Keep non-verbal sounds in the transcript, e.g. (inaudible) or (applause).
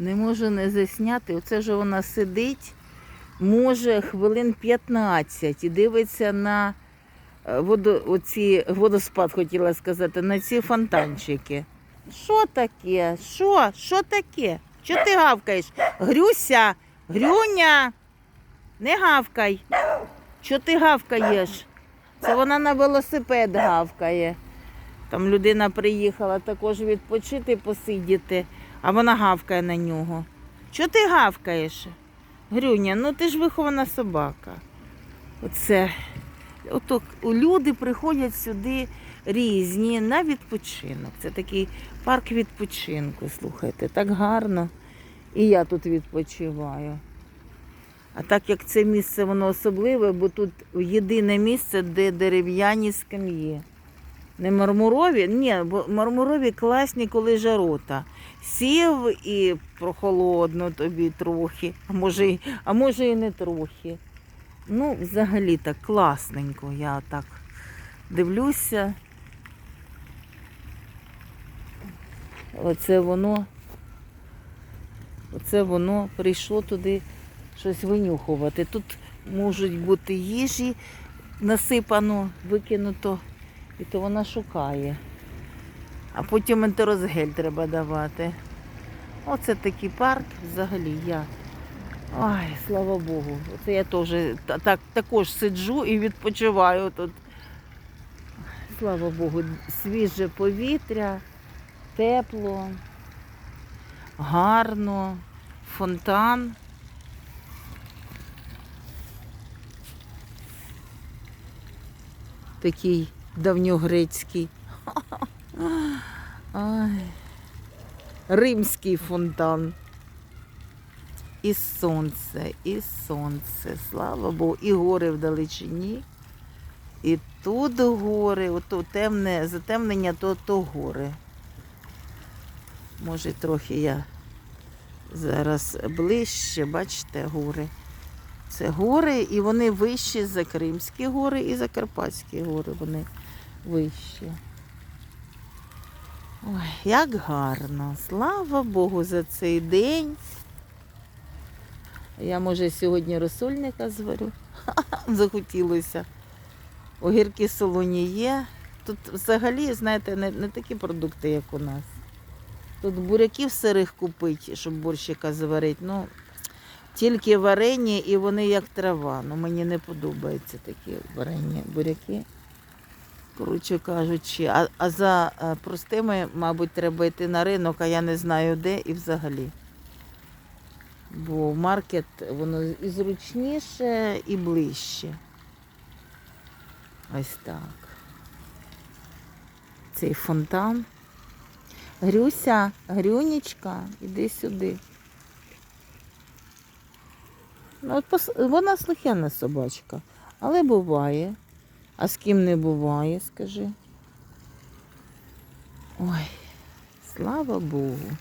Не можу не засняти. Оце вже вона сидить, може, хвилин 15 і дивиться на е, водо, оці, водоспад, хотіла сказати, на ці фонтанчики. Що таке? Що? Що таке? Що ти гавкаєш? Грюся, Грюня, не гавкай. Що ти гавкаєш? Це вона на велосипед гавкає. Там людина приїхала також відпочити, посидіти, а вона гавкає на нього. Чого ти гавкаєш? Грюня, ну ти ж вихована собака. Оце. Ото люди приходять сюди різні на відпочинок. Це такий парк відпочинку. Слухайте, так гарно. І я тут відпочиваю. А так як це місце воно особливе, бо тут єдине місце, де дерев'яні скам'ї. Не мармурові, ні, бо мармурові класні, коли жарота. Сів і прохолодно тобі трохи, а може, а може і не трохи. Ну, взагалі так класненько. Я так дивлюся. Оце воно, оце воно прийшло туди щось винюхувати. Тут можуть бути їжі насипано, викинуто, і то вона шукає. А потім ентерозгель треба давати. Оце такий парк взагалі я. Ой, слава Богу. Оце я теж так, також сиджу і відпочиваю тут. Слава Богу, свіже повітря, тепло, гарно, фонтан. Такий давньогрецький. (laughs) Ай. Римський фонтан. І сонце, і сонце, слава Богу, і гори вдалечині. І тут гори, ото темне затемнення, то, то гори. Може, трохи я зараз ближче, бачите, гори. Це гори, і вони вищі за Кримські гори і за Карпатські гори. Вони вищі. Ой, як гарно. Слава Богу за цей день. Я, може, сьогодні розсольника зварю. (laughs) Захотілося. Огірки солоні є. Тут взагалі, знаєте, не, не такі продукти, як у нас. Тут буряків сирих купить, щоб борщика зварити. Ну, тільки варені і вони як трава. Ну, мені не подобаються такі варені буряки. Коротше кажучи, а, а за е, простими, мабуть, треба йти на ринок, а я не знаю де і взагалі. Бо маркет воно і зручніше, і ближче. Ось так. Цей фонтан. Грюся, Грюнічка, іди сюди. Ну, вона слухняна собачка, але буває. А з ким не буває, скажи. Ой, слава Богу.